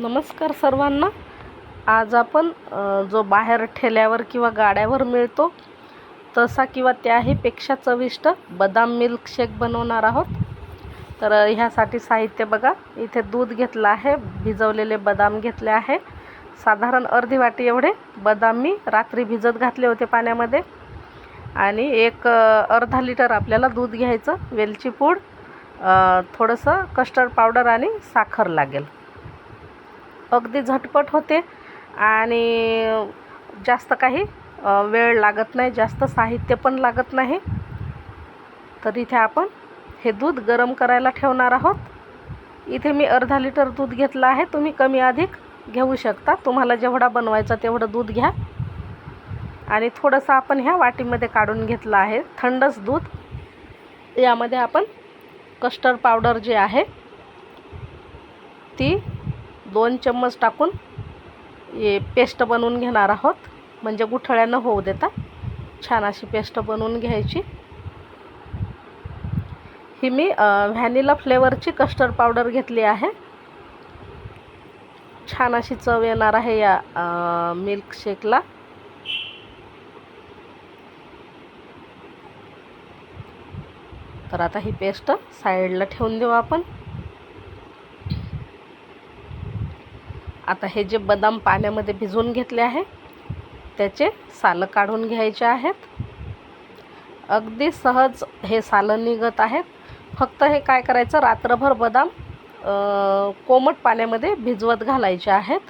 नमस्कार सर्वांना. आज आपण जो बाहेर ठेल्यावर किंवा गाड्यावर मिळतो तसा किंवा त्याहीपेक्षा चविष्ट बदाम मिल्कशेक बनवणार आहोत. तर ह्यासाठी साहित्य बघा. इथे दूध घेतलं आहे भिजवलेले बदाम घेतले आहे. साधारण अर्धी वाटी एवढे बदाम मी रात्री भिजत घातले होते पाण्यामध्ये. आणि एक अर्धा लिटर आपल्याला दूध घ्यायचं वेलची पूड थोडंसं कस्टर्ड पावडर आणि साखर लागेल. अगदी झटपट होते आणि जास्त काही वेळ लागत नाही जास्त साहित्य पण लागत नाही. तर इथे आपण हे दूध गरम करायला ठेवणार आहोत. इथे मी अर्धा लिटर दूध घेतलं आहे. तुम्ही कमी अधिक घेऊ शकता. तुम्हाला जेवढा बनवायचा तेवढं दूध घ्या. आणि थोडंसं आपण ह्या वाटीमध्ये काढून घेतलं आहे थंडच दूध. यामध्ये आपण कस्टर्ड पावडर जी आहे ती दोन चम्मच टाकून हे पेस्ट बनवून घेणार आहोत. म्हणजे गुठळ्यानं होऊ देता. छान अशी पेस्ट बनवून घ्यायची. ही मी व्हॅनिला फ्लेवरची कस्टर्ड पावडर घेतली आहे. छान अशी चव येणार आहे या मिल्कशेकला. तर आता ही पेस्ट साईडला ठेवून देऊ आपण. आता हे जे बदाम पाण्यामध्ये भिजवून घेतले आहे त्याचे सालं काढून घ्यायचे आहेत. अगदी सहज हे सालं निघत आहेत. फक्त हे काय करायचं रात्रभर बदाम कोमट पाण्यामध्ये भिजवत घालायचे आहेत.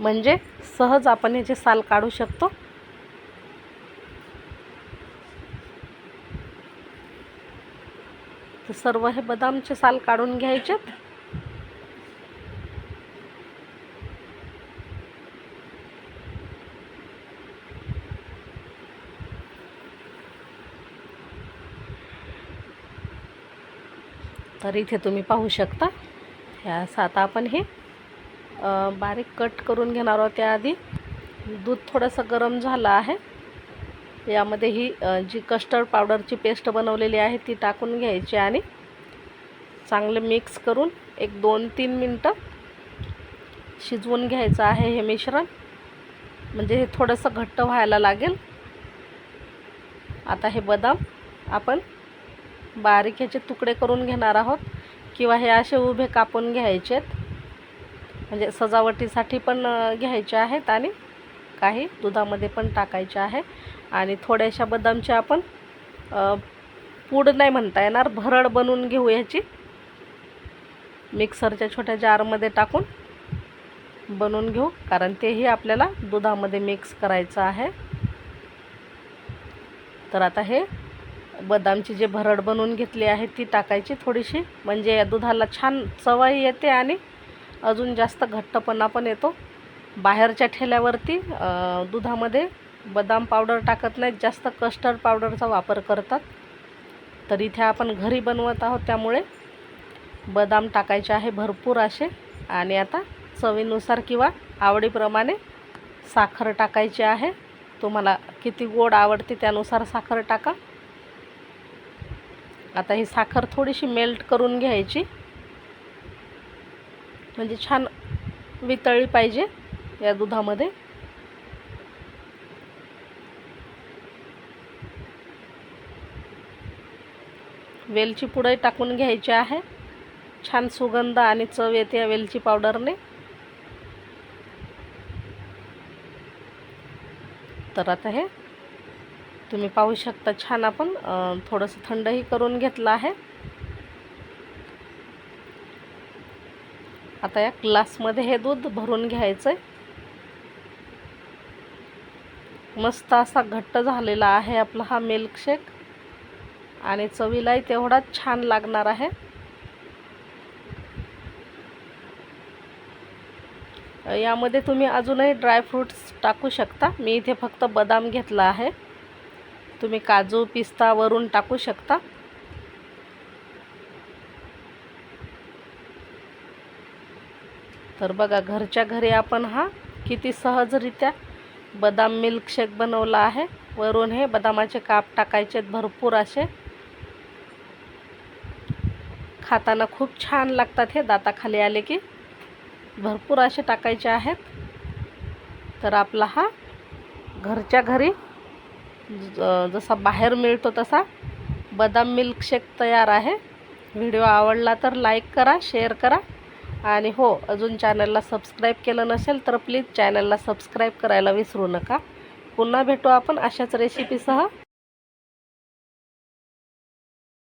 म्हणजे सहज आपण याचे साल काढू शकतो तर सर्व हे बदामचे साल काढून घ्यायचेत. तर इथे तुम्ही पाहू शकता. ह्या सात आपण हे बारीक कट करून घेणार आहोत त्याआधी. दूध थोडंसं गरम झालं आहे. यामध्ये ही जी कस्टर्ड पावडरची पेस्ट बनवलेली आहे ती टाकून घ्यायची आणि चांगलं मिक्स करून एक दोन तीन मिनटं शिजवून घ्यायचं आहे हे मिश्रण. म्हणजे हे थोडंसं घट्ट व्हायला लागेल. आता हे बदाम आपण बारीक ह्याचे तुकडे करून घेणार आहोत किंवा हे असे उभे कापून घ्यायचेत. म्हणजे सजावटीसाठी पण घ्यायचे आहेत आणि काही दुधामध्ये पण टाकायचे आहे. आणि थोड्याशा बदामचे आपण पूड नाही म्हणता येणार भरड बनवून घेऊ ह्याची. मिक्सरच्या छोट्या जारमध्ये टाकून बनवून घेऊ कारण तेही आपल्याला दुधामध्ये मिक्स करायचं आहे. तर आता हे बदामची जे भरड बनवून घेतली आहे ती टाकायची थोडीशी. म्हणजे या दुधाला छान चवही येते आणि अजून जास्त घट्टपणा पण येतो. बाहेरच्या ठेल्यावरती दुधामध्ये बदाम पावडर टाकत नाहीत जास्त कस्टर्ड पावडरचा वापर करतात. तर इथे आपण घरी बनवत आहोत त्यामुळे बदाम टाकायचे आहे भरपूर असे. आणि आता चवीनुसार किंवा आवडीप्रमाणे साखर टाकायची आहे. तुम्हाला किती गोड आवडते त्यानुसार साखर टाका. आता ही साखर थोडीशी मेल्ट करून घ्यायची. म्हणजे छान वितळली पाहिजे या दुधामध्ये. वेलची पुडही टाकून घ्यायची आहे. छान सुगंध आणि चव येते या वेलची पावडरने तर आता हे तुम्ही पाहू शकता छान आपण थोडंसं थंडही करून घेतलं आहे. आता या ग्लासमध्ये हे दूध भरून घ्यायचं आहे मस्त असा घट्ट झालेला आहे आपला हा मिल्कशेक आणि चवीलाही तेवढाच छान लागणार आहे. यामध्ये तुम्ही अजूनही ड्रायफ्रूट्स टाकू शकता. मी इथे फक्त बदाम घेतला आहे. तुम्ही काजू पिस्ता वरून टाकू शकता. तर बघा घरच्या घरी आपण हा किती सहजरित्या बदाम मिल्कशेक बनवला आहे. वरून हे बदामाचे काप टाकायचे भरपूर असे. खाताना खूप छान लागतात हे दाताखाली आले की. भरपूर असे टाकायचे आहेत. तर आपला हा घरच्या घरी जसा बाहेर मिळतो तसा बदाम मिल्कशेक तयार आहे. व्हिडिओ आवडला तर लाईक करा शेअर करा. आणि हो अजून चॅनलला सबस्क्राईब केलं नसेल तर प्लीज चॅनलला सबस्क्राईब करायला विसरू नका. पुन्हा भेटू आपण अशाच रेसिपीसह